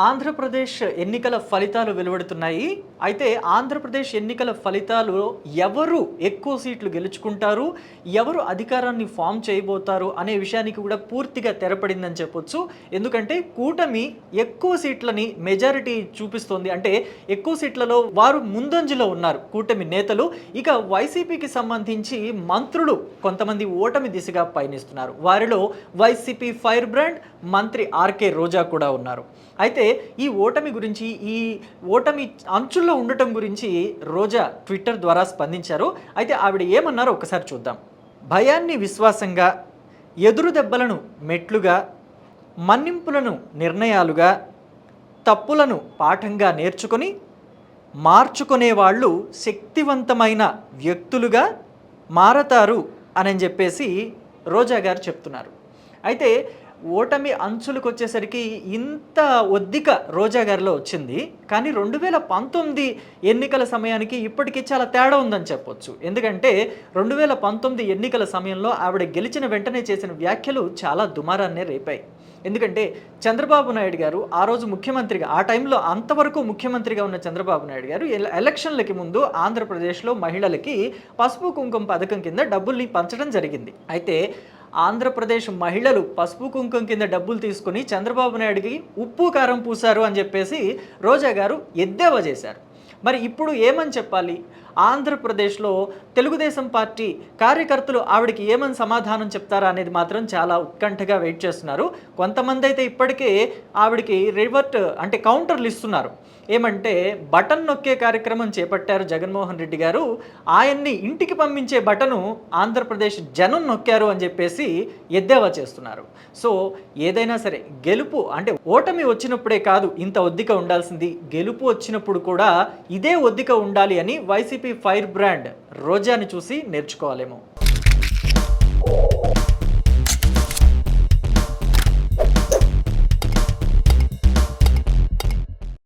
ఆంధ్రప్రదేశ్ ఎన్నికల ఫలితాలు వెలువడుతున్నాయి. అయితే ఆంధ్రప్రదేశ్ ఎన్నికల ఫలితాలు ఎవరు ఎక్కువ సీట్లు గెలుచుకుంటారు? ఎవరు అధికారాన్ని ఫామ్ చేయబోతారు? అనే విషయానికి కూడా పూర్తిగా తెరపడిందని చెప్పొచ్చు. ఎందుకంటే కూటమి ఎక్కువ సీట్లని మెజారిటీ చూపిస్తోంది. అంటే ఎక్కువ సీట్లలో వారు ముందంజలో ఉన్నారు కూటమి నేతలు. ఇక వైసీపీకి సంబంధించి మంత్రులు కొంతమంది ఓటమి దిశగా పయనిస్తున్నారు. వారిలో వైసీపీ ఫైర్ బ్రాండ్ మంత్రి ఆర్కే రోజా కూడా ఉన్నారు. అయితే ఈ ఓటమి గురించి ఈ ఓటమి అంచుల్లో ఉండటం గురించి రోజా ట్విట్టర్ ద్వారా స్పందించారు. అయితే ఆవిడ ఏమన్నారో ఒకసారి చూద్దాం. భయాన్ని విశ్వాసంగా ఎదురు దెబ్బలను మెట్లుగా మన్నింపులను నిర్ణయాలుగా తప్పులను పాఠంగా నేర్చుకొని మార్చుకునే వాళ్ళు శక్తివంతమైన వ్యక్తులుగా మారతారు అని చెప్పేసి రోజా గారు చెప్తున్నారు. అయితే ఓటమి అంచులకు వచ్చేసరికి ఇంత ఒద్దిక రోజా గారిలో వచ్చింది. కానీ రెండు వేల పంతొమ్మిది ఎన్నికల సమయానికి ఇప్పటికీ చాలా తేడా ఉందని చెప్పొచ్చు. ఎందుకంటే రెండు వేల పంతొమ్మిది ఎన్నికల సమయంలో ఆవిడ గెలిచిన వెంటనే చేసిన వ్యాఖ్యలు చాలా దుమారాన్నే రేపాయి. ఎందుకంటే చంద్రబాబు నాయుడు గారు ఆ రోజు ముఖ్యమంత్రిగా ఆ టైంలో అంతవరకు ముఖ్యమంత్రిగా ఉన్న చంద్రబాబు నాయుడు గారు ఎలక్షన్లకి ముందు ఆంధ్రప్రదేశ్లో మహిళలకి పసుపు కుంకుమ పథకం కింద డబ్బుల్ని పంచడం జరిగింది. అయితే ఆంధ్రప్రదేశ్ మహిళలు పసుపు కుంకుమ కింద డబ్బులు తీసుకుని చంద్రబాబు నాయుడికి ఉప్పు కారం పూశారు అని చెప్పేసి రోజా గారు ఎద్దేవా చేశారు. మరి ఇప్పుడు ఏమని చెప్పాలి? ఆంధ్రప్రదేశ్లో తెలుగుదేశం పార్టీ కార్యకర్తలు ఆవిడకి ఏమని సమాధానం చెప్తారా అనేది మాత్రం చాలా ఉత్కంఠగా వెయిట్ చేస్తున్నారు. కొంతమంది అయితే ఇప్పటికే ఆవిడకి రివర్ట్ అంటే కౌంటర్లు ఇస్తున్నారు. ఏమంటే బటన్ నొక్కే కార్యక్రమం చేపట్టారు జగన్మోహన్ రెడ్డి గారు. ఆయన్ని ఇంటికి పంపించే బటను ఆంధ్రప్రదేశ్ జనం నొక్కారు అని చెప్పేసి ఎద్దేవా చేస్తున్నారు. సో ఏదైనా సరే గెలుపు అంటే ఓటమి వచ్చినప్పుడే కాదు ఇంత ఒద్దిక ఉండాల్సింది. గెలుపు వచ్చినప్పుడు కూడా ఇదే ఒద్దిక ఉండాలి అని వైసీపీ ఫైర్ బ్రాండ్ రోజాని చూసి నేర్చుకోవాలేమో.